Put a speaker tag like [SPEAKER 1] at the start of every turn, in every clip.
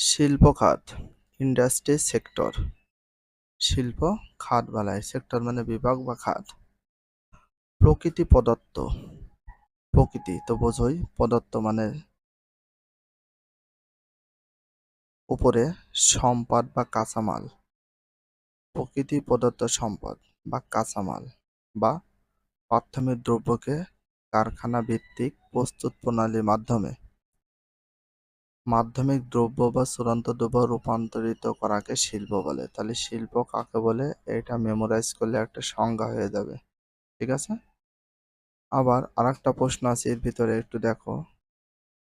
[SPEAKER 1] শিল্প খাত industry sector শিল্প খাত বলা সেক্টর মানে বিভাগ বা খাত। প্রকৃতি প্রদত্ত, প্রকৃতি তো বোঝই, প্রদত্ত মানে উপরে সম্পদ বা কাঁচামাল। প্রকৃতি প্রদত্ত সম্পদ বা কাঁচামাল বা প্রাথমিক দ্রব্যকে কারখানা ভিত্তিক প্রস্তুত প্রণালীর মাধ্যমে মাধ্যমিক দ্রব্য বা চূড়ান্ত দ্রব্য রূপান্তরিত করাকে শিল্প বলে। তাহলে শিল্প কাকে বলে? এটা মেমোরাইজ করলে একটা সংজ্ঞা হয়ে যাবে। ঠিক আছে? আবার আরেকটা প্রশ্ন আছে এর ভিতরে, একটু দেখো।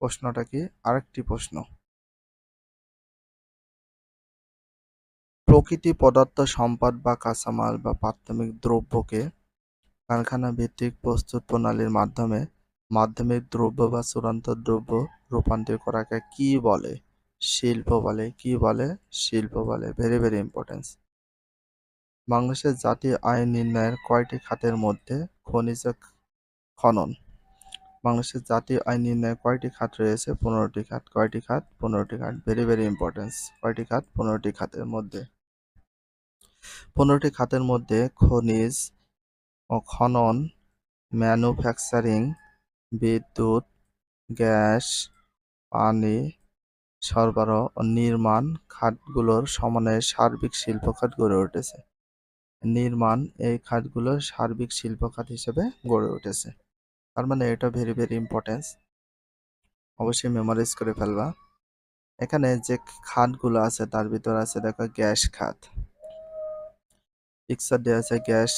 [SPEAKER 1] প্রশ্নটা কি? আরেকটি প্রশ্ন। প্রকৃতি পদার্থ সম্পদ বা কাঁচামাল বা প্রাথমিক দ্রব্যকে কারখানা ভিত্তিক প্রস্তুত প্রণালীর মাধ্যমে মাধ্যমিক দ্রব্য বা চূড়ান্ত দ্রব্য রূপান্তর করাকে কি বলে? শিল্প বলে। কি বলে? শিল্প বলে। ভেরি ভেরি ইম্পর্টেন্স বাংলাদেশের জাতীয় আয় নির্ণয়ের কয়টি খাতের মধ্যে খনিজ খনন? বাংলাদেশের জাতীয় আয় নির্ণয়ের কয়টি খাত রয়েছে? পনেরোটি খাত। কয়টি খাত? পনেরোটি খাত। ভেরি ভেরি ইম্পর্টেন্স কয়টি খাত? পনেরোটি খাতের মধ্যে। পনেরোটি খাতের মধ্যে খনিজ ও খনন ম্যানুফ্যাকচারিং বিদ্যুৎ, গ্যাস, পানি সরবরাহ ও নির্মাণ খাতগুলোর সমন্বয়ে সার্বিক শিল্প খাত গড়ে উঠেছে। নির্মাণ এই খাতগুলো সার্বিক শিল্প খাত হিসেবে গড়ে উঠেছে। তার মানে এটা ভেরি ভেরি ইম্পর্টেন্স অবশ্যই মেমোরাইজ করে ফেলবা। এখানে যে খাতগুলো আছে, তার ভিতর আছে দেখো গ্যাস খাত। পিকচার দেওয়া আছে গ্যাস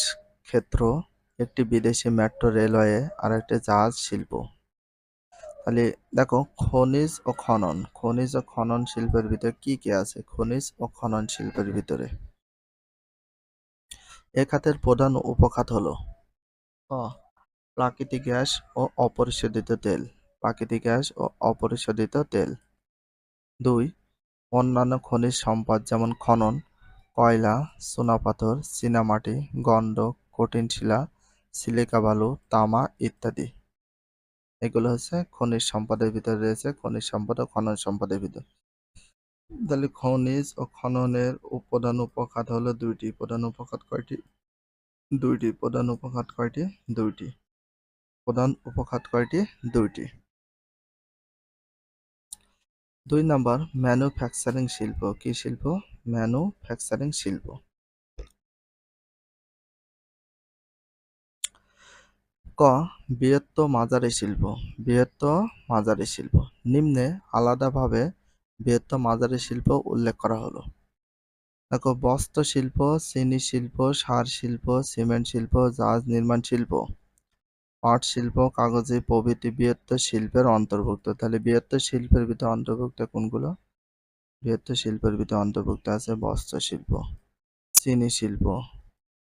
[SPEAKER 1] ক্ষেত্র। একটি বিদেশি মেট্রো রেলওয়ে আর একটি জাহাজ শিল্প। তাহলে দেখো, খনিজ ও খনন। খনিজ ও খনন শিল্পের ভিতরে কি কি আছে? খনিজ ও খনন শিল্পের ভিতরে। এ খাতের প্রধান উপখাত হলো প্রাকৃতিক গ্যাস ও অপরিশোধিত তেল। প্রাকৃতিক গ্যাস ও অপরিশোধিত তেল। দুই, অন্যান্য খনিজ সম্পদ যেমন খনন, কয়লা চুনাপাথর চীনামাটি, গন্ডক, কঠিন শিলা সিলিকা, বালু, তামা ইত্যাদি। এগুলো হচ্ছে খনিজ সম্পদের ভিতরে রয়েছে, খনিজ সম্পদ ও খনন সম্পদের ভিতর। তাহলে খনিজ ও খননের প্রধান উপখাত হলো দুইটি, প্রধান উপখাত কয়টি? দুইটি, প্রধান উপখাত কয়টি? দুইটি। প্রধান উপখাত কয়টি? দুইটি। দুই নাম্বার, ম্যানুফ্যাকচারিং শিল্প। কি শিল্প? ম্যানুফ্যাকচারিং শিল্প। ক বৃহত্ত মাঝারি শিল্প বৃহত্ত মাঝারি শিল্প। নিম্নে আলাদাভাবে বৃহত্ত মাঝারি শিল্প উল্লেখ করা হলো। দেখো, বস্ত্র শিল্প চিনি শিল্প, সার শিল্প, সিমেন্ট শিল্প, জাহাজ নির্মাণ শিল্প, পাট শিল্প, কাগজে প্রভৃতি বৃহত্তর শিল্পের অন্তর্ভুক্ত। তাহলে বৃহত্তর শিল্পের ভিতরে অন্তর্ভুক্ত কোনগুলো? বৃহত্তর শিল্পের ভিতরে অন্তর্ভুক্ত আছে বস্ত্র শিল্প চিনি শিল্প,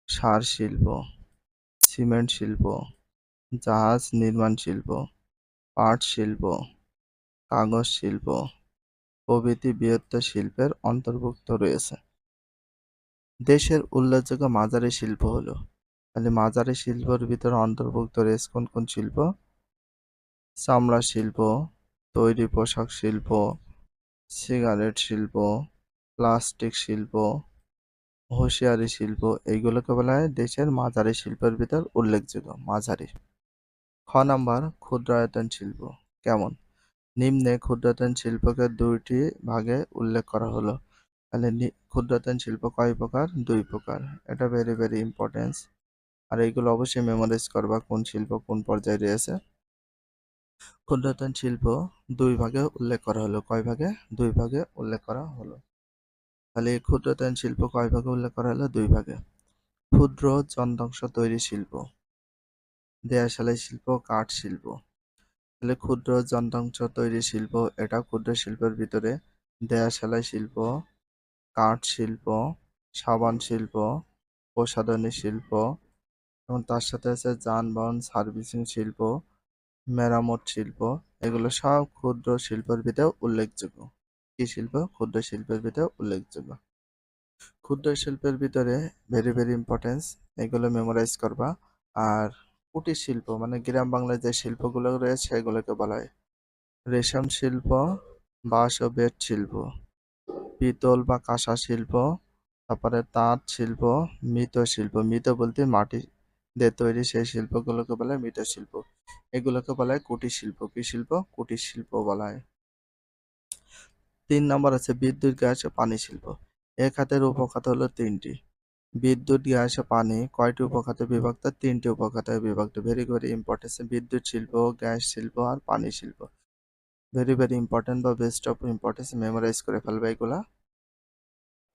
[SPEAKER 1] সার শিল্প, সিমেন্ট শিল্প জাহাজ নির্মাণ শিল্প, পাট শিল্প, কাগজ শিল্প, প্রভৃতি বৃহত্তর শিল্পের অন্তর্ভুক্ত রয়েছে। দেশের উল্লেখযোগ্য মাঝারি শিল্প হলো, তাহলে মাঝারি শিল্পের ভিতরে অন্তর্ভুক্ত রয়েছে কোন কোন শিল্প? চামড়া শিল্প, তৈরি পোশাক শিল্প, সিগারেট শিল্প, প্লাস্টিক শিল্প, হুঁশিয়ারি শিল্প এইগুলোকে বলা হয় দেশের মাঝারি শিল্পের ভিতর উল্লেখযোগ্য মাঝারি। খ নাম্বার, ক্ষুদ্রায়তন শিল্প। কেমন? নিম্নে ক্ষুদ্রায়তন শিল্পকে দুইটি ভাগে উল্লেখ করা হলো। তাহলে ক্ষুদ্রায়তন শিল্প কয় প্রকার? দুই প্রকার। এটা ভেরি ভেরি ইম্পর্টেন্স আর এইগুলো অবশ্যই মেমোরাইজ করবা কোন শিল্প কোন পর্যায়ে রয়েছে। ক্ষুদ্রায়তন শিল্প দুই ভাগে উল্লেখ করা হলো। কয় ভাগে? দুই ভাগে উল্লেখ করা হলো। তাহলে এই ক্ষুদ্রায়তন শিল্প কয় ভাগে উল্লেখ করা হলো? দুই ভাগে। ক্ষুদ্র যন্ত্রাংশ তৈরি শিল্প। দেয়া সেলাই শিল্প, কাঠ শিল্প। তাহলে ক্ষুদ্র যন্ত্রাংশ তৈরি শিল্প, এটা ক্ষুদ্র শিল্পের ভিতরে দেয়া সেলাই শিল্প, কাঠ শিল্প, সাবান শিল্প, প্রসাধনী শিল্প, এবং তার সাথে আছে যানবাহন সার্ভিসিং শিল্প, মেরামত শিল্প, এগুলো সব ক্ষুদ্র শিল্পের ভিতরে উল্লেখযোগ্য। কি শিল্প? ক্ষুদ্র শিল্পের ভিতরে উল্লেখযোগ্য। ক্ষুদ্র শিল্পের ভিতরে ভেরি ভেরি ইম্পর্টেন্স এগুলো মেমোরাইজ করবা। আর কুটির শিল্প মানে গ্রাম বাংলায় যে শিল্পগুলো রয়েছে এগুলোকে বলা হয়। রেশম শিল্প, বাঁশ ও বেত শিল্প, পিতল বা কাঁসা শিল্প, তারপরে তাঁত শিল্প মৃৎ শিল্প। মৃৎ বলতে মাটি দিয়ে তৈরি সেই শিল্পগুলোকে বলে মৃৎ শিল্প। এগুলোকে বলা হয় কুটির শিল্প। কি শিল্প? কুটির শিল্প বলা হয়। তিন নম্বর আছে বিদ্যুৎ, গ্যাস ও পানি শিল্প। এ খাতের উপখাত হলো তিনটি। বিদ্যুৎ, গ্যাস ও পানি কয়টি উপখাতে বিভক্ত তিনটি উপখাতে বিভক্ত ভেরি ভেরি ইম্পর্টেন্ট বিদ্যুৎ শিল্প, গ্যাস শিল্প আর পানি শিল্প। ভেরি ভেরি ইম্পর্টেন্ট বা বেস্ট অফ ইম্পর্টেন্স মেমোরাইজ করে ফেলবে এগুলা।